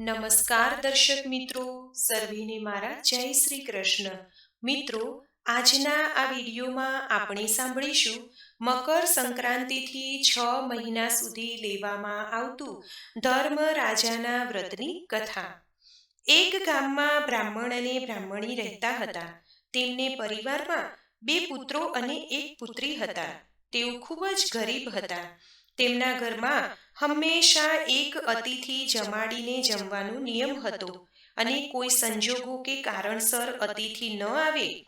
નમસ્કાર દર્શક મિત્રો, સર્વેને મારા જય શ્રી કૃષ્ણ. મિત્રો, આજના આ વિડીયોમાં આપણે સાંભળીશું મકર સંક્રાંતિથી છ મહિના સુધી લેવામાં આવતું ધર્મ રાજાના વ્રતની કથા. એક ગામમાં બ્રાહ્મણ અને બ્રાહ્મણી રહેતા હતા. તેમને પરિવારમાં બે પુત્રો અને એક પુત્રી હતા. તેઓ ખૂબ જ ગરીબ હતા. તેમના ઘરમાં હંમેશા એક અતિથિ જમાડીને જમવાનો નિયમ હતો અને કોઈ સંજોગો કે કારણસર અતિથિ ન આવે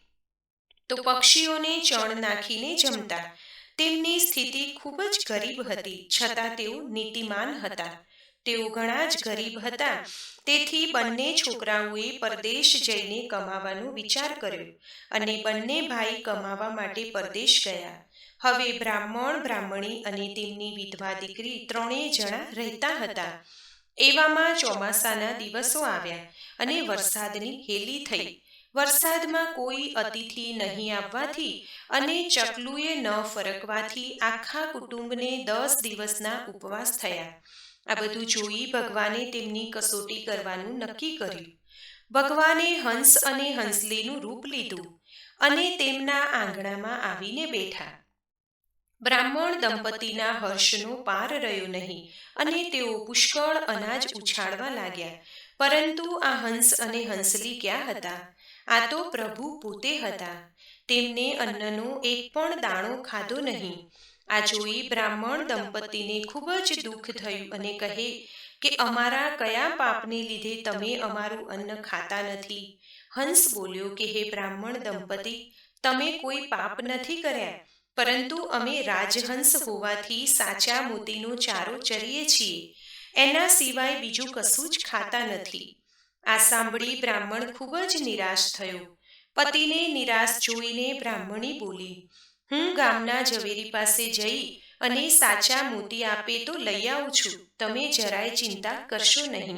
તો પક્ષીઓને ચણ નાખીને જમતા. તેમની સ્થિતિ ખૂબ જ ગરીબ હતી, છતાં તેઓ નીતિમાન હતા. તેઓ ઘણા જ ગરીબ હતા, તેથી બંને છોકરાઓએ પરદેશ જઈને કમાવાનો વિચાર કર્યો અને બંને ભાઈ કમાવા માટે પરદેશ ગયા. હવે બ્રાહ્મણ, બ્રાહ્મણી અને તેમની વિધવા દીકરી ત્રણેય જણા રહેતા હતા. એવામાં ચોમાસાના દિવસો આવ્યા અને વરસાદની હેલી થઈ. વરસાદમાં કોઈ અતિથિ નહીં આવવાથી અને ચકલુએ ન ફરકવાથી આખા કુટુંબને દસ દિવસના ઉપવાસ થયા. આ બધું જોઈ ભગવાને તેમની કસોટી કરવાનું નક્કી કર્યું. ભગવાને હંસ અને હંસલીનું રૂપ લીધું અને તેમના આંગણામાં આવીને બેઠા. બ્રાહ્મણ દંપતીના હર્ષનો પાર રહ્યો નહીં અને તેઓ પુષ્કળ અનાજ ઉછાળવા લાગ્યા. પરંતુ આ હંસ અને હંસલી ક્યાં હતા? આ તો પ્રભુ પોતે હતા. તેમને અન્નનો એક પણ દાણો ખાધો નહીં. આ જોઈ બ્રાહ્મણ દંપતીને ખૂબ જ દુઃખ થયું અને કહે કે, અમારા કયા પાપને લીધે તમે અમારું અન્ન ખાતા નથી? હંસ બોલ્યો કે, હે બ્રાહ્મણ દંપતી, તમે કોઈ પાપ નથી કર્યા. પરંતુ અમે રાજહંસ હોવાથી સાચા મોતીનો ચારો ચરીએ છીએ. એના સિવાય બીજું કશું જ ખાતા નથી. આ સાંભળી બ્રાહ્મણ ખૂબ જ નિરાશ થયો. પતિને નિરાશ જોઈને બ્રાહ્મણી બોલી, હું ગામના ઝવેરી પાસે જઈ અને સાચા મોતી આપે તો લઈ આવું છું. તમે જરાય ચિંતા કરશો નહીં.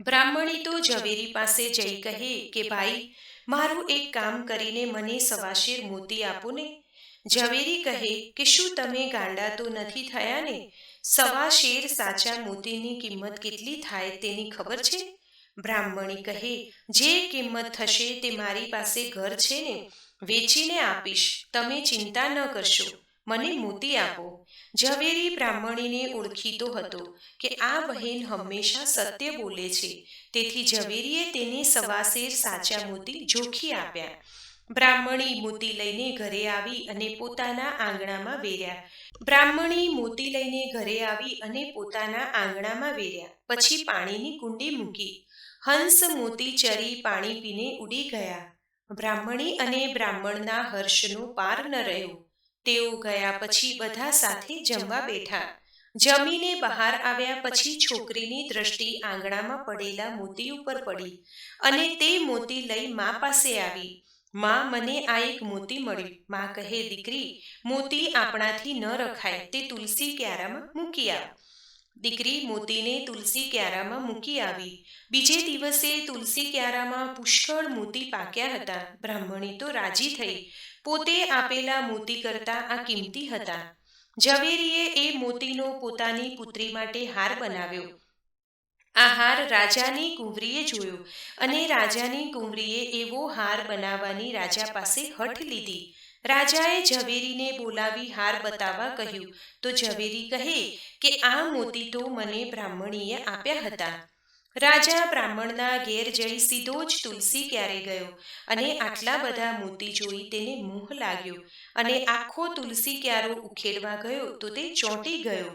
બ્રાહ્મણી તો ઝવેરી પાસે જઈ કહે કે, ભાઈ, મારું એક કામ કરીને મને સવાશેર મોતી આપો ને. ઝવેરી કહે કે શું તમે ગાંડા તો નથી થયા ને સવા શેર સાચા મોતીની કિંમત કેટલી થાય તેની ખબર છે? બ્રાહ્મણી કહે, જે કિંમત થશે તે મારી પાસે ઘર છે ને. વેચીને આપીશ. તમે ચિંતા ન કરશો. મને મોતી આપો. ઝવેરી બ્રાહ્મણીને ઓળખીતો હતો કે આ બહેન હંમેશા સત્ય બોલે છે. તેથી ઝવેરીએ તેને સવાશેર સાચા મોતી જોખી આપ્યા. બ્રાહ્મણી મોતી લઈને ઘરે આવી અને પોતાના આંગણામાં વેર્યા. બ્રાહ્મણી મોતી લઈને ઘરે આવી અને પોતાના આંગણામાં વેર્યા. પછી પાણીની કુંડી મૂકી. હંસ મોતી ચરી પાણી પીને ઉડી ગયા. બ્રાહ્મણી અને બ્રાહ્મણના હર્ષનો પાર ન રહ્યો. તેઓ ગયા પછી બધા સાથે જમવા બેઠા. જમીને બહાર આવ્યા પછી છોકરીની દ્રષ્ટિ આંગણામાં પડેલા મોતી ઉપર પડી અને તે મોતી લઈ મા પાસે આવી. માં મને આ એક મોતી મળ્યું માં કહે, દીકરી, મોતી આપણાથી ન રખાય, તે તુલસી ક્યારામાં મૂકી આવ. દીકરી મોતીને તુલસી ક્યારામાં મૂકી આવી. બીજે દિવસે તુલસી ક્યારામાં પુષ્કળ મોતી પાક્યા હતા. બ્રાહ્મણી તો રાજી થઈ. પોતે આપેલા મોતી કરતા આ કિંમતી હતા. ઝવેરીએ એ મોતીનો પોતાની પુત્રી માટે હાર બનાવ્યો. આ હાર રાજાની કુંવરીએ જોયો અને રાજાની કુંવરીએ એવો હાર બનાવવાની રાજા પાસે હઠ લીધી. રાજાએ ઝવેરીને બોલાવી હાર બતાવવા કહ્યું, તો ઝવેરી કહે કે આ મોતી તો મને બ્રાહ્મણીએ આપ્યા હતા. રાજા બ્રાહ્મણના ઘેર જઈ સીધો જ તુલસી ક્યારે ગયો અને આટલા બધા મોતી જોઈ તેને મોહ લાગ્યો અને આખો તુલસી ક્યારો ઉખેડવા ગયો તો તે ચોંટી ગયો.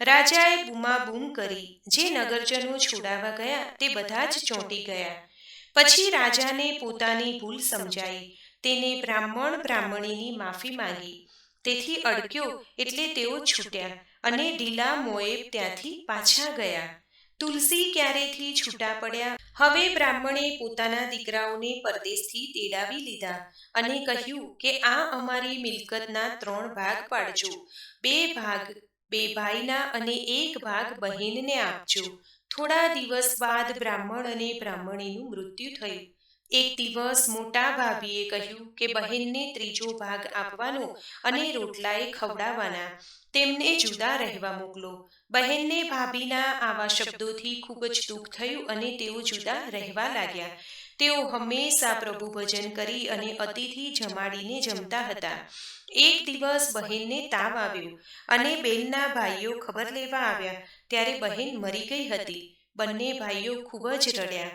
રાજાએ બૂમાબૂમ કરી. જે નગરજનો છોડાવા ગયા, તે બધા જ ચોંટી ગયા. પછી રાજાને પોતાની ભૂલ સમજાઈ. તેને બ્રાહ્મણ બ્રાહ્મણીની માફી માંગી. તેથી અડક્યો એટલે તેઓ છૂટ્યા અને ઢીલા મોએબ ત્યાંથી પાછા ગયા. તુલસી ક્યારેથી છૂટા પડ્યા? હવે બ્રાહ્મણે પોતાના દીકરાઓને પરદેશથી તેડાવી લીધા અને કહ્યું કે આ અમારી મિલકતના ત્રણ ભાગ પાડજો. બે ભાગ બે ભાઈના અને એક ભાગ બહેનને આપજો. થોડા દિવસ બાદ બ્રાહ્મણ અને બ્રાહ્મણીનું મૃત્યુ થયું. એક દિવસ મોટા ભાભીએ કહ્યું કે બહેનને ત્રીજો ભાગ આપવાનો અને રોટલાએ ખવડાવવાના. તેમને જુદા રહેવા મોકલો. બહેનને ભાભીના આવા શબ્દોથી ખૂબ જ દુઃખ થયું અને તેઓ જુદા રહેવા લાગ્યા. તેઓ હંમેશા પ્રભુ ભજન કરી અને અતિથિ જમાડીને જમતા હતા. એક દિવસ બહેનને તાવ આવ્યો અને બેનના ભાઈઓ ખબર લેવા આવ્યા, ત્યારે બહેન મરી ગઈ હતી. બંને ભાઈઓ ખૂબ જ રડ્યા.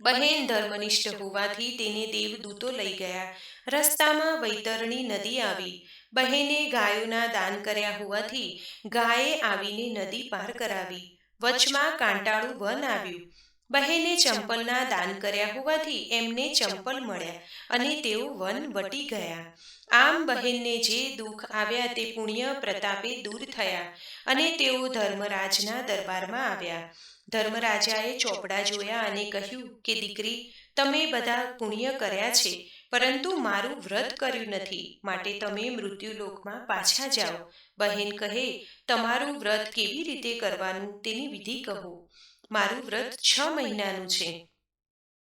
બહેન ધર્મનિષ્ઠ હોવાથી તેને દેવદૂતો લઈ ગયા. રસ્તામાં વૈતરણી નદી આવી. બહેને ગાયોના દાન કર્યા હોવાથી ગાયે આવીને નદી પાર કરાવી. વચમાં કાંટાળું વન આવ્યું. બહેને ચંપલના દાન કર્યા હોવાથી એમને ચંપલ મળ્યા અને તેઓ વન વટી ગયા. આમ બહેનને જે દુઃખ આવ્યા તે પુણ્ય પ્રતાપે દૂર થયા અને તેઓ ધર્મરાજના દરબારમાં આવ્યા. ધર્મરાજાએ ચોપડા જોયા અને કહ્યું કે, દીકરી, તમે બધા પુણ્ય કર્યા છે, પરંતુ મારું વ્રત કર્યું નથી, માટે તમે મૃત્યુલોકમાં પાછા જાઓ. બહેન કહે, તમારું વ્રત કેવી રીતે કરવાનું તેની વિધિ કહો. મારું વ્રત છ મહિનાનું છે.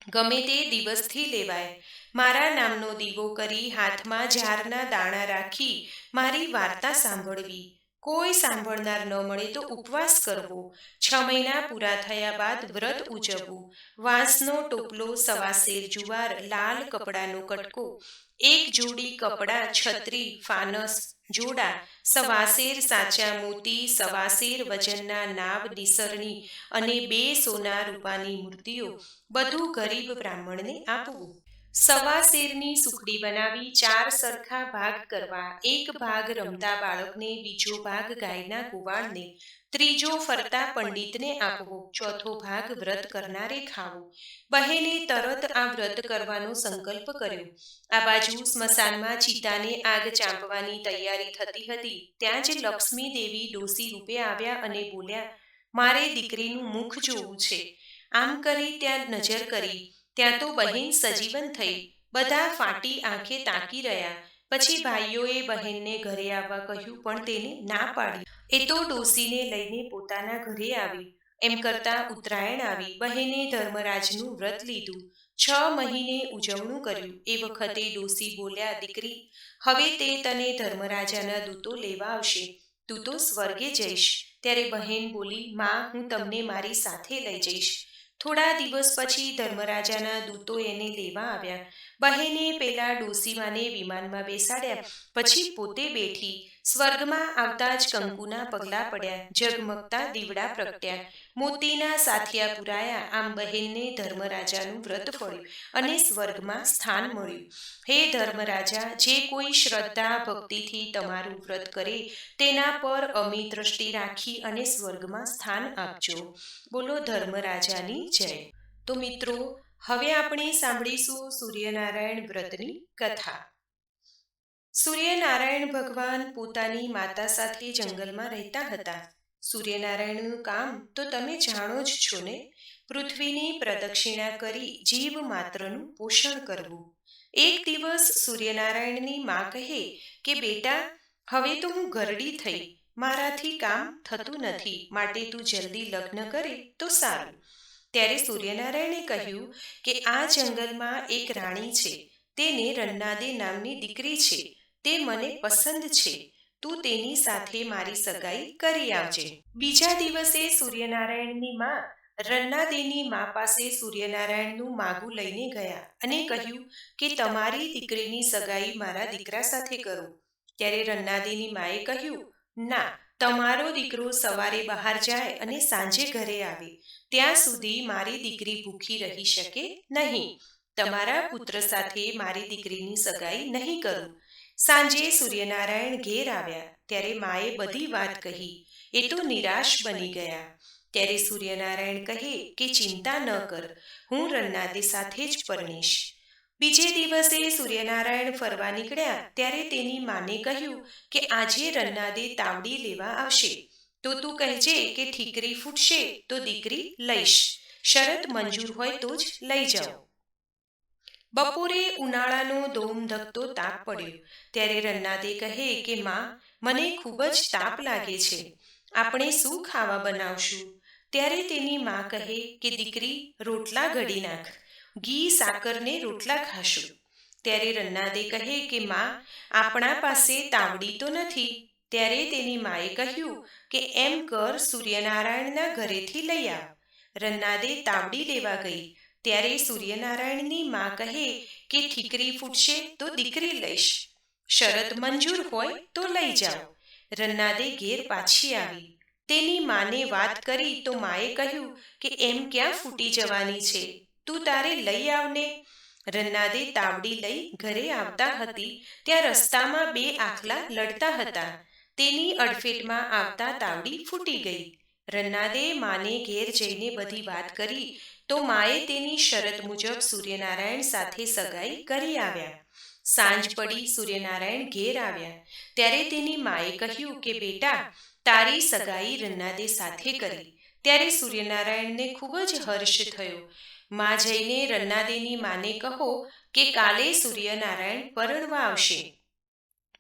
ગમે તે દિવસથી લેવાય. મારા નામનો દીવો કરી હાથમાં ઝારના દાણા રાખી મારી વાર્તા સાંભળવી. કોઈ સાંભળનાર ન મળે તો ઉપવાસ કરવો. છ મહિના પૂરા થયા બાદ વ્રત ઉજવવું. વાંસનો ટોપલો સવાસેર જુવાર, લાલ કપડાનો કટકો, એક જોડી કપડાં છત્રી, ફાનસ, જોડા સવાસેર સાચા મોતી સવાસેર વજનના નાવ નિસરણી અને બે સોના રૂપાની મૂર્તિઓ. બધું ગરીબ બ્રાહ્મણને આપવું. સવાસેરની સુખડી બનાવી ચાર સરખા ભાગ કરવા. એક ભાગ રમતા બાળકને, બીજો ભાગ ગાયના કુવાળને ત્રીજો ફરતા પંડિતને આપવો. ચોથો ભાગ વ્રત કરનારે ખાવો. બહેને તરત આ વ્રત કરવાનો સંકલ્પ કર્યો. આ બાજુ સ્મશાનમાં ચિતાને આગ ચાંપવાની તૈયારી થતી હતી. ત્યાં જ લક્ષ્મી દેવી ડોસી રૂપે આવ્યા અને બોલ્યા, મારે દીકરીનું મુખ જોવું છે. આમ કરી ત્યાં નજર કરી. ત્યાં તો બહેન સજીવન થઈ. બધા ફાટી આંખે તાકી રહ્યા. પછી ભાઈઓએ બહેનને ઘરે આવવા કહ્યું પણ તેને ના પાડી. એ તો ડોસીને લઈને પોતાના ઘરે આવી. એમ કરતા ઉત્તરાયણ આવી. બહેને ધર્મરાજનું વ્રત લીધું. છ મહિને ઉજવણું કર્યું. એ વખતે ડોસી બોલ્યા દીકરી હવે તે તને ધર્મરાજાના દૂતો લેવા આવશે. તું તો સ્વર્ગે જઈશ. ત્યારે બહેન બોલી માં હું તમને મારી સાથે લઈ જઈશ. થોડા દિવસ પછી ધર્મરાજાના દૂતો એને લેવા આવ્યા. બહેને પેલા ડોસીમાને વિમાનમાં બેસાડ્યા, પછી પોતે બેઠી. સ્વર્ગમાં આવતા જ કંકુના પગલા પડ્યા, ઝગમગતા દીવડા પ્રગટ્યા. મોતીના સાથિયા પુરાયા આમ બહેનને ધર્મરાજાનું વ્રત ફળ્યું અને સ્વર્ગમાં સ્થાન મળ્યું. હે ધર્મરાજા, જે કોઈ શ્રદ્ધા ભક્તિથી તમારું વ્રત કરે, તેના પર અમી દ્રષ્ટિ રાખી અને સ્વર્ગમાં સ્થાન આપજો. બોલો ધર્મરાજાની જય. તો મિત્રો, હવે આપણે સાંભળીશું સૂર્યનારાયણ વ્રતની કથા. સૂર્યનારાયણ ભગવાન પોતાની માતા સાથે જંગલમાં રહેતા હતા. સૂર્યનારાયણનું કામ તો તમે જાણો જ છો ને? પૃથ્વીની પ્રદક્ષિણા કરી જીવ માત્રનું પોષણ કરવું. એક દિવસ સૂર્યનારાયણની મા કહે કે, બેટા, હવે તો હું ઘરડી થઈ. મારાથી કામ થતું નથી. માટે તું જલ્દી લગ્ન કરે તો સારું. ત્યારે સૂર્યનારાયણે કહ્યું કે, આ જંગલમાં એક રાણી છે. તેને રન્નાદે નામની દીકરી છે. તે મને પસંદ છે. તું તેની સાથે મારી સગાઈ કરી આવજે. બીજા દિવસે સૂર્યનારાયણની માં રન્નાદેની મા પાસે સૂર્યનારાયણનું માગું લઈને ગયા અને કહ્યું કે તમારી દીકરીની સગાઈ મારા દીકરા સાથે કરો. ત્યારે રન્નાદેની માએ કહ્યું, ના, તમારો દીકરો સવારે બહાર જાય અને સાંજે ઘરે આવે. ત્યાં સુધી મારી દીકરી ભૂખી રહી શકે નહીં. તમારા પુત્ર સાથે મારી દીકરીની સગાઈ નહીં કરું. સાંજે સૂર્યનારાયણ ઘેર આવ્યા. ત્યારે માએ બધી વાત કહી. એ તો નિરાશ બની ગયા. ત્યારે સૂર્યનારાયણ કહે કે ચિંતા ન કર. હું રણનાદે સાથે જ પરણીશ. બીજે દિવસે સૂર્યનારાયણ ફરવા નીકળ્યા. ત્યારે તેની માને કહ્યું કે આજે રન્નાદે તાવડી લેવા આવશે. તો તું કહેજે કે ઠીકરી ફૂટશે તો દીકરી લઈશ. શરત મંજૂર હોય તો જ લઈ જાઓ બપોરે ઉનાળાનો દોમ તાપ પડ્યો. ત્યારે રન્નાદે કહે કે, માં, મને ખૂબ જ તાપ લાગે છે. આપણે શું ખાવા બનાવશું? ત્યારે તેની માં કહે કે, દીકરી, રોટલા ઘડી નાખ. ઘી, સાકરને રોટલા ખાશું. ત્યારે રન્નાદે કહે કે, માં, આપણા પાસે તાવડી તો નથી. ત્યારે તેની માએ કહ્યું કે, એમ કર સૂર્યનારાયણના ઘરેથી લઈ આવ. રન્નાદે તાવડી લેવા ગઈ. ત્યારે સૂર્યનારાયણની માં કહે કે ઠીકરી ફૂટશે તો દીકરી લઈશ. શરત મંજૂર હોય તો લઈ જાઓ. રન્નાદે ઘેર પાછી આવી. તેની માને વાત કરી તો માએ કહ્યું કે એમ ક્યાં ફૂટી જવાની છે? તું તારે લઈ આવને. રન્નાદે તાવડી લઈ ઘરે આવતા હતી. ત્યાં રસ્તામાં બે આખલા લડતા હતા. તેની અડફેટમાં આવતા તાવડી ફૂટી ગઈ. રન્નાદે માને ઘેર જઈને બધી વાત કરી. તો માએ તેની શરત મુજબ સૂર્યનારાયણ સાથે સગાઈ કરી આવ્યા. સાંજ પડી સૂર્યનારાયણ ઘેર આવ્યા. ત્યારે તેની માએ કહ્યું કે, બેટા, તારી સગાઈ રન્નાદે સાથે કરી. ત્યારે સૂર્યનારાયણને ખૂબ જ હર્ષ થયો. માં જઈને રન્નાદેની માને કહો કે, કાલે સૂર્યનારાયણ પરણવા આવશે.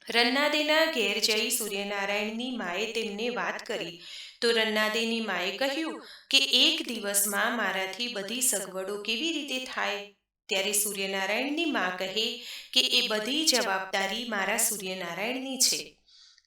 રન્નાદેના ઘેર જઈ સૂર્યનારાયણની માએ તેમને વાત કરી. તો રન્નાદેની માએ કહ્યું કે એક દિવસમાં મારાથી બધી સગવડો કેવી રીતે થાય? ત્યારે સૂર્યનારાયણની મા કહે કે એ બધી જવાબદારી મારા સૂર્યનારાયણની છે.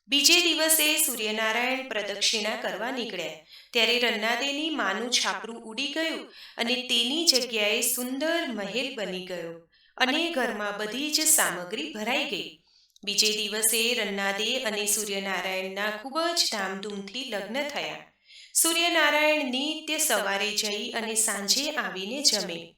બીજે દિવસે સૂર્યનારાયણ પ્રદક્ષિણા કરવા નીકળ્યા. ત્યારે રન્નાદેની માનું છાપરું ઉડી ગયું અને તેની જગ્યાએ સુંદર મહેલ બની ગયો અને ઘરમાં બધી જ સામગ્રી ભરાઈ ગઈ. બીજે દિવસે રન્નાદે અને સૂર્યનારાયણના ખૂબ જ ધામધૂમથી લગ્ન થયા. સૂર્યનારાયણ નિત્ય સવારે જઈ અને સાંજે આવીને જમે.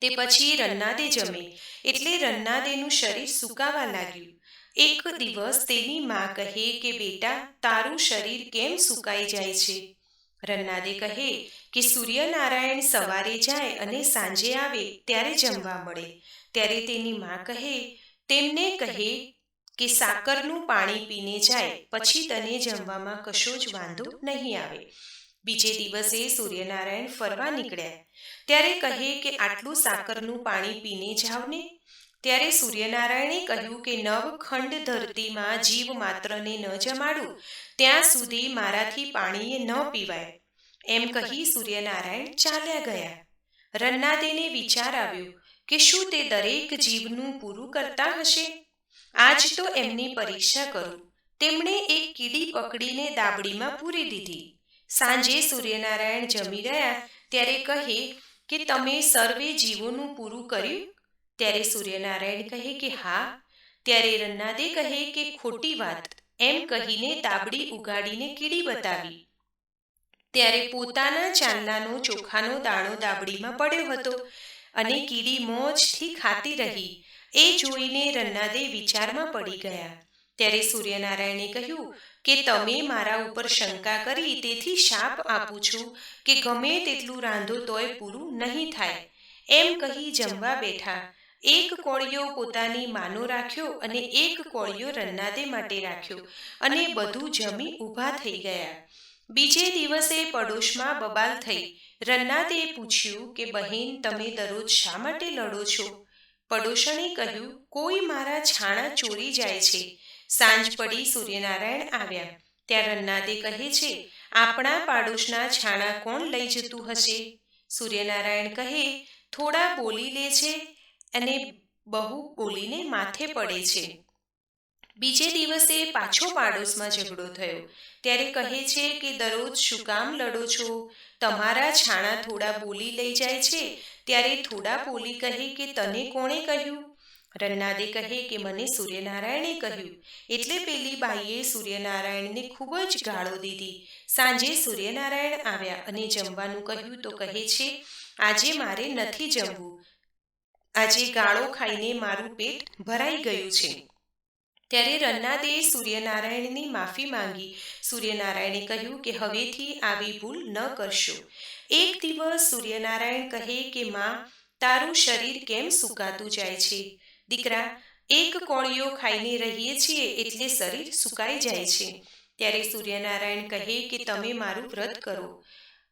તે પછી રન્નાદે જમે, એટલે રન્નાદેનું શરીર સુકાવા લાગ્યું. એક દિવસ તેની મા કહે કે, બેટા, તારું શરીર કેમ સુકાઈ જાય છે? રન્નાદે કહે કે, સૂર્યનારાયણ સવારે જાય અને સાંજે આવે, ત્યારે જમવા મળે. ત્યારે તેની મા કહે તેમને કહે કે સાકરનું પાણી પીને જાય, પછી તને જમવામાં કશો જ વાંધો નહીં આવે. બીજે દિવસે સૂર્યનારાયણ ફરવા નીકળ્યા. ત્યારે કહે કે આટલું સાકરનું પાણી પીને જાવ ને. ત્યારે સૂર્યનારાયણે કહ્યું કે નવ ખંડ ધરતીમાં જીવ માત્રને ન જમાડું, ત્યાં સુધી મારાથી પાણીએ ન પીવાય. એમ કહી સૂર્યનારાયણ ચાલ્યા ગયા. રન્નાદેને વિચાર આવ્યો કે શું તે દરેક જીવનું પૂરું કરતા હશે? આજ તો એમની પરીક્ષા કરું. તેમણે એક કીડી પકડીને દાબડીમાં પૂરી દીધી. સાંજે સૂર્યનારાયણ જમી રહ્યા, ત્યારે કહે કે, તમે સર્વે જીવોનું પૂરું કર્યું? ત્યારે સૂર્યનારાયણ કહે કે, હા. ત્યારે રન્નાદે કહે કે, ખોટી વાત. એમ કહીને તાબડી ઉગાડીને કીડી બતાવી. ત્યારે પોતાના ચાંદલાનો ચોખાનો દાણો દાબડીમાં પડ્યો હતો. અને કીડી મોજથી ખાતી રહી. એ જોઈને રન્નાદે વિચારમાં પડી ગયા. ત્યારે સૂર્યનારાયણે કહ્યું કે તમે મારા ઉપર શંકા કરી તેથી શાપ આપું છું કે ગમે તેટલું રાંધો તોય પૂરું નહીં થાય. એમ કહી જમવા બેઠા. એક કોળિયો પોતાની માનો રાખ્યો અને એક કોળિયો રન્નાદે માટે રાખ્યો. અને બધું જમી ઊભા થઈ ગયા. બીજે દિવસે પડોશમાં બબાલ થઈ. રન્નાદે પૂછ્યું કે, બહેન, તમે દરરોજ શા માટે લડો છો? પડોશણે કહ્યું, કોઈ મારા છાણા ચોરી જાય છે. સાંજ પડી સૂર્યનારાયણ આવ્યા. ત્યાં રન્નાદે કહે છે, આપણા પાડોશના છાણા કોણ લઈ જતું હશે? સૂર્યનારાયણ કહે, થોડા બોલી લે છે અને બહુ બોલીને માથે પડે છે. બીજે દિવસે પાછો પાડોશમાં ઝઘડો થયો. ત્યારે કહે છે કે, દરરોજ શું કામ લડો છો? તમારા છાણા થોડા બોલી લઈ જાય છે. ત્યારે થોડા બોલી કહે કે, તને કોણે કહ્યું? રન્નાદે કહે કે, મને સૂર્યનારાયણે કહ્યું. એટલે પેલી બાઈએ સૂર્યનારાયણને ખૂબ જ ગાળો દીધી. સાંજે સૂર્યનારાયણ આવ્યા અને જમવાનું કહ્યું તો કહે છે, આજે મારે નથી જમવું. આજે ગાળો ખાઈને મારું પેટ ભરાઈ ગયું છે. ત્યારે રન્નાદેએ સૂર્યનારાયણની માફી માંગી. સૂર્યનારાયણે કહ્યું કે હવેથી આવી ભૂલ ન કરશો. એક દિવસ સૂર્યનારાયણ કહે કે, માં, તારું શરીર કેમ સુકાતું જાય છે? દીકરા, એક કોળીઓ ખાઈને રહીએ છીએ એટલે શરીર સુકાઈ જાય છે. ત્યારે સૂર્યનારાયણ કહે કે, તમે મારું વ્રત કરો.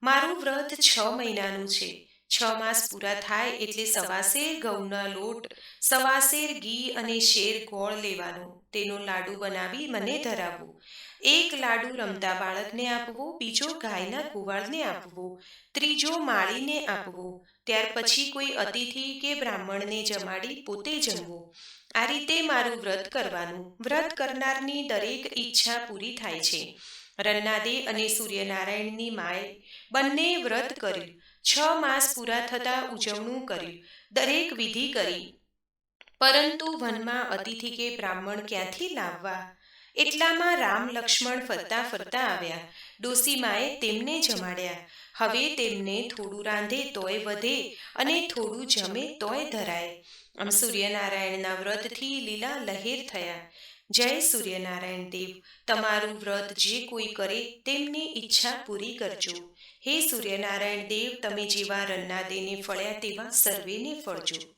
મારું વ્રત છ મહિનાનું છે. છ માસ પૂરા થાય એટલે સવાસેર ઘઉંના લોટ સવાસેર ઘી અને શેર ગોળ લેવાનો. તેનો લાડુ બનાવી મને ધરાવવો એક લાડુ રમતા બાળકને આપવો બીજો ગાયના કુવાળને આપવો ત્રીજો માળીને આપવો. ત્યાર પછી કોઈ અતિથિ કે બ્રાહ્મણને જમાડી પોતે જમવો. આ રીતે મારું વ્રત કરવાનું. વ્રત કરનારની દરેક ઈચ્છા પૂરી થાય છે. રન્નાદે અને સૂર્યનારાયણની માએ બંને વ્રત કર્યું. છ માસ પૂરા થતાં ઉજવણું કર્યું. દરેક વિધિ કરી. પરંતુ વનમાં અતિથિ કે બ્રાહ્મણ ક્યાંથી લાવવા? એટલામાં રામ લક્ષ્મણ ફરતા ફરતા આવ્યા. ડોસીમાએ તેમને જમાડ્યા. હવે તેમને થોડું રાંધે તોય વધે અને થોડું જમે તોય ધરાય. આમ સૂર્યનારાયણના વ્રતથી લીલા લહેર થયા. જય સૂર્યનારાયણ દેવ, તમારું વ્રત જે કોઈ કરે તેમની ઈચ્છા પૂરી કરજો. હે સૂર્યનારાયણ દેવ, તમે જેવા રન્ના દેને ફળ્યા તેવા સર્વેને ફળજો.